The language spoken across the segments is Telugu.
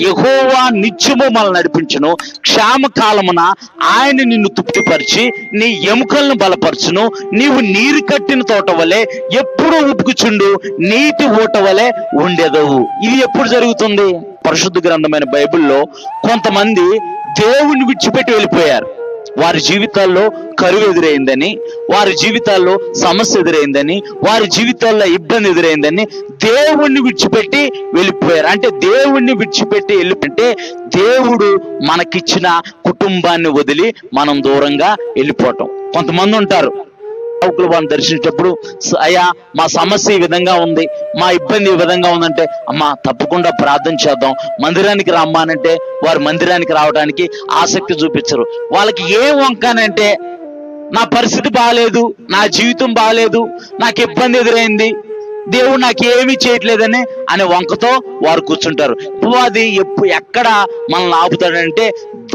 యహోవా నిత్యము మనల్ని నడిపించును. క్షామకాలమున ఆయన నిన్ను తృప్తిపరిచి నీ ఎముకలను బలపరచును. నీవు నీరు కట్టిన తోట వలె ఎప్పుడు ఉప్పుకుచుండు నీటి ఊట వలె ఉండేదవు. ఇది ఎప్పుడు జరుగుతుంది? పరిశుద్ధ గ్రంథమైన బైబిల్లో కొంతమంది దేవుని విడిచిపెట్టి వెళ్ళిపోయారు. వారి జీవితాల్లో కరువు ఎదురైందని వారి జీవితాల్లో సమస్య ఎదురైందని వారి జీవితాల్లో ఇబ్బంది ఎదురైందని దేవుణ్ణి విడిచిపెట్టి వెళ్ళిపోయారు. అంటే దేవుణ్ణి విడిచిపెట్టి వెళ్ళిపోతే దేవుడు మనకిచ్చిన కుటుంబాన్ని వదిలి మనం దూరంగా వెళ్ళిపోవటం. కొంతమంది ఉంటారు సేవకులు వారిని దర్శించేటప్పుడు అయ్యా మా సమస్య ఈ విధంగా ఉంది మా ఇబ్బంది ఈ విధంగా ఉందంటే అమ్మ తప్పకుండా ప్రార్థన చేద్దాం. మందిరానికి రమ్మానంటే వారు మందిరానికి రావడానికి ఆసక్తి చూపించరు. వాళ్ళకి ఏ వంకానంటే నా పరిస్థితి బాగాలేదు నా జీవితం బాగాలేదు నాకు ఇబ్బంది ఎదురైంది దేవుడు నాకు ఏమీ చేయట్లేదని అనే వంకతో వారు కూర్చుంటారు. అది ఎప్పుడు ఎక్కడ మనల్ని ఆపుతాడంటే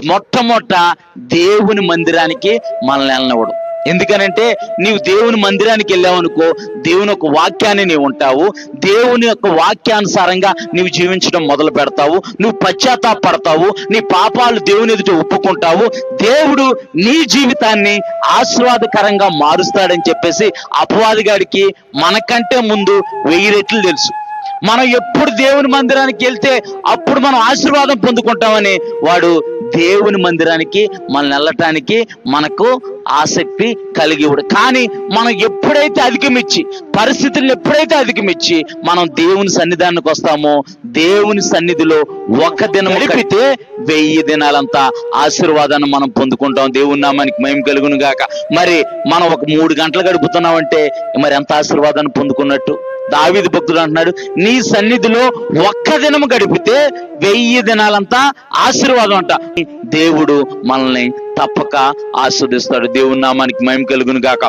మొట్టమొదట దేవుని మందిరానికి మనల్ని వెళ్ళనివ్వడు. ఎందుకనంటే నీవు దేవుని మందిరానికి వెళ్ళావనుకో దేవుని యొక్క వాక్యాన్ని నీవు ఉంటావు. దేవుని యొక్క వాక్యానుసారంగా నీవు జీవించడం మొదలు పెడతావు. నువ్వు పశ్చాత్తాపడతావు. నీ పాపాలు దేవుని ఎదుట ఒప్పుకుంటావు. దేవుడు నీ జీవితాన్ని ఆశీర్వాదకరంగా మారుస్తాడని చెప్పేసి అపవాదిగాడికి మనకంటే ముందు వెయ్యి రెట్లు తెలుసు. మనం ఎప్పుడు దేవుని మందిరానికి వెళ్తే అప్పుడు మనం ఆశీర్వాదం పొందుకుంటామని వాడు దేవుని మందిరానికి మనం వెళ్ళటానికి మనకు ఆసక్తి కలిగి కానీ మనం ఎప్పుడైతే అధిగమించి పరిస్థితులను ఎప్పుడైతే అధిగమించి మనం దేవుని సన్నిధానానికి వస్తామో దేవుని సన్నిధిలో ఒక దినం గడిపితే వెయ్యి దినాలంతా ఆశీర్వాదాన్ని మనం పొందుకుంటాం. దేవుని నామానికి మేము కలుగును గాక మరి మనం ఒక మూడు గంటలు గడుపుతున్నామంటే మరి ఎంత ఆశీర్వాదాన్ని పొందుకున్నట్టు? దావిది భక్తుడు అంటున్నాడు నీ సన్నిధిలో ఒక్క దినము గడిపితే వెయ్యి దినాలంతా ఆశీర్వాదం అంట. దేవుడు మనల్ని తప్పక ఆస్వాదిస్తాడు దేవుని నామానికి మయం కలుగును గాక